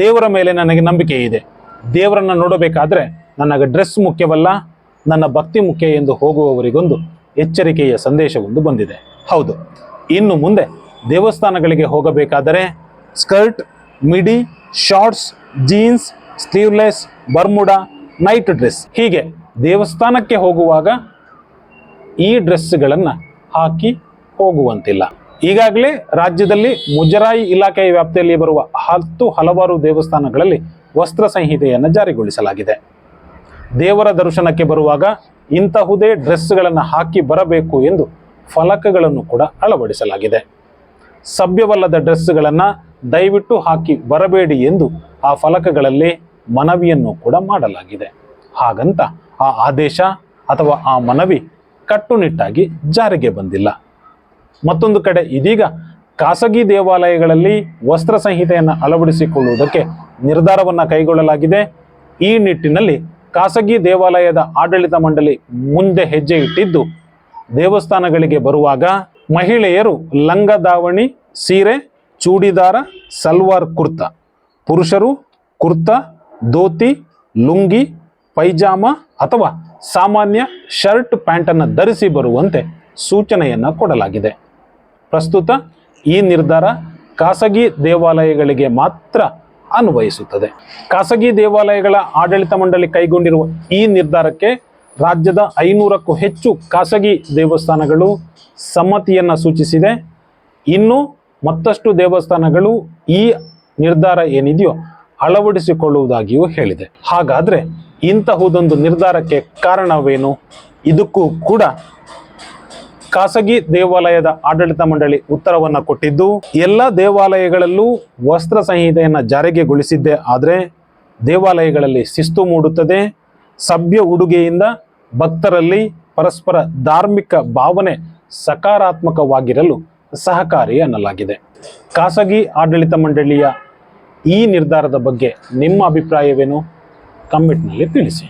ದೇವರ ಮೇಲೆ ನನಗೆ ನಂಬಿಕೆ ಇದೆ. ದೇವರನ್ನು ನೋಡಬೇಕಾದ್ರೆ ನನಗೆ ಡ್ರೆಸ್ ಮುಖ್ಯವಲ್ಲ, ನನ್ನ ಭಕ್ತಿ ಮುಖ್ಯ ಎಂದು ಹೋಗುವವರಿಗೊಂದು ಎಚ್ಚರಿಕೆಯ ಸಂದೇಶವೊಂದು ಬಂದಿದೆ. ಹೌದು, ಇನ್ನು ಮುಂದೆ ದೇವಸ್ಥಾನಗಳಿಗೆ ಹೋಗಬೇಕಾದರೆ skirt, midi shorts jeans sleeveless Bermuda night dress ಹೀಗೆ ದೇವಸ್ಥಾನಕ್ಕೆ ಹೋಗುವಾಗ ಈ ಡ್ರೆಸ್ಗಳನ್ನು ಹಾಕಿ ಹೋಗುವಂತಿಲ್ಲ. ಈಗಾಗಲೇ ರಾಜ್ಯದಲ್ಲಿ ಮುಜರಾಯಿ ಇಲಾಖೆಯ ವ್ಯಾಪ್ತಿಯಲ್ಲಿ ಬರುವ ಹತ್ತು ಹಲವಾರು ದೇವಸ್ಥಾನಗಳಲ್ಲಿ ವಸ್ತ್ರ ಸಂಹಿತೆಯನ್ನು ಜಾರಿಗೊಳಿಸಲಾಗಿದೆ. ದೇವರ ದರ್ಶನಕ್ಕೆ ಬರುವಾಗ ಇಂತಹುದೇ ಡ್ರೆಸ್ಗಳನ್ನು ಹಾಕಿ ಬರಬೇಕು ಎಂದು ಫಲಕಗಳನ್ನು ಕೂಡ ಅಳವಡಿಸಲಾಗಿದೆ. ಸಭ್ಯವಲ್ಲದ ಡ್ರೆಸ್ಗಳನ್ನು ದಯವಿಟ್ಟು ಹಾಕಿ ಬರಬೇಡಿ ಎಂದು ಆ ಫಲಕಗಳಲ್ಲಿ ಮನವಿಯನ್ನು ಕೂಡ ಮಾಡಲಾಗಿದೆ. ಹಾಗಂತ ಆ ಆದೇಶ ಅಥವಾ ಆ ಮನವಿ ಕಟ್ಟುನಿಟ್ಟಾಗಿ ಜಾರಿಗೆ ಬಂದಿಲ್ಲ. ಮತ್ತೊಂದು ಕಡೆ ಇದೀಗ ಖಾಸಗಿ ದೇವಾಲಯಗಳಲ್ಲಿ ವಸ್ತ್ರ ಸಂಹಿತೆಯನ್ನು ಅಳವಡಿಸಿಕೊಳ್ಳುವುದಕ್ಕೆ ನಿರ್ಧಾರವನ್ನು ಕೈಗೊಳ್ಳಲಾಗಿದೆ. ಈ ನಿಟ್ಟಿನಲ್ಲಿ ಖಾಸಗಿ ದೇವಾಲಯದ ಆಡಳಿತ ಮಂಡಳಿ ಮುಂದೆ ಹೆಜ್ಜೆ ಇಟ್ಟಿದ್ದು, ದೇವಸ್ಥಾನಗಳಿಗೆ ಬರುವಾಗ ಮಹಿಳೆಯರು ಲಂಗ ದಾವಣಿ, ಸೀರೆ, ಚೂಡಿದಾರ, ಸಲ್ವಾರ್ ಕುರ್ತಾ, ಪುರುಷರು ಕುರ್ತಾ, ಧೋತಿ, ಲುಂಗಿ, ಪೈಜಾಮ ಅಥವಾ ಸಾಮಾನ್ಯ ಶರ್ಟ್ ಪ್ಯಾಂಟನ್ನು ಧರಿಸಿ ಬರುವಂತೆ ಸೂಚನೆಯನ್ನು ಕೊಡಲಾಗಿದೆ. ಪ್ರಸ್ತುತ ಈ ನಿರ್ಧಾರ ಖಾಸಗಿ ದೇವಾಲಯಗಳಿಗೆ ಮಾತ್ರ ಅನ್ವಯಿಸುತ್ತದೆ. ಖಾಸಗಿ ದೇವಾಲಯಗಳ ಆಡಳಿತ ಮಂಡಳಿ ಕೈಗೊಂಡಿರುವ ಈ ನಿರ್ಧಾರಕ್ಕೆ ರಾಜ್ಯದ ಐನೂರಕ್ಕೂ ಹೆಚ್ಚು ಖಾಸಗಿ ದೇವಸ್ಥಾನಗಳು ಸಮ್ಮತಿಯನ್ನು ಸೂಚಿಸಿದೆ. ಇನ್ನು ಮತ್ತಷ್ಟು ದೇವಸ್ಥಾನಗಳು ಈ ನಿರ್ಧಾರ ಏನಿದೆಯೋ ಅಳವಡಿಸಿಕೊಳ್ಳುವುದಾಗಿಯೂ ಹೇಳಿದೆ. ಹಾಗಾದರೆ ಇಂತಹುದೊಂದು ನಿರ್ಧಾರಕ್ಕೆ ಕಾರಣವೇನು? ಇದಕ್ಕೂ ಕೂಡ ಖಾಸಗಿ ದೇವಾಲಯದ ಆಡಳಿತ ಮಂಡಳಿ ಉತ್ತರವನ್ನು ಕೊಟ್ಟಿದ್ದು, ಎಲ್ಲ ದೇವಾಲಯಗಳಲ್ಲೂ ವಸ್ತ್ರ ಸಂಹಿತೆಯನ್ನು ಜಾರಿಗೆಗೊಳಿಸಿದ್ದೆ. ಆದರೆ ದೇವಾಲಯಗಳಲ್ಲಿ ಶಿಸ್ತು ಮೂಡುತ್ತದೆ. ಸಭ್ಯ ಉಡುಗೆಯಿಂದ ಭಕ್ತರಲ್ಲಿ ಪರಸ್ಪರ ಧಾರ್ಮಿಕ ಭಾವನೆ ಸಕಾರಾತ್ಮಕವಾಗಿರಲು ಸಹಕಾರಿ ಅನ್ನಲಾಗಿದೆ. ಖಾಸಗಿ ಆಡಳಿತ ಮಂಡಳಿಯ ಈ ನಿರ್ಧಾರದ ಬಗ್ಗೆ ನಿಮ್ಮ ಅಭಿಪ್ರಾಯವೇನು? ಕಮೆಂಟ್ನಲ್ಲಿ ತಿಳಿಸಿ.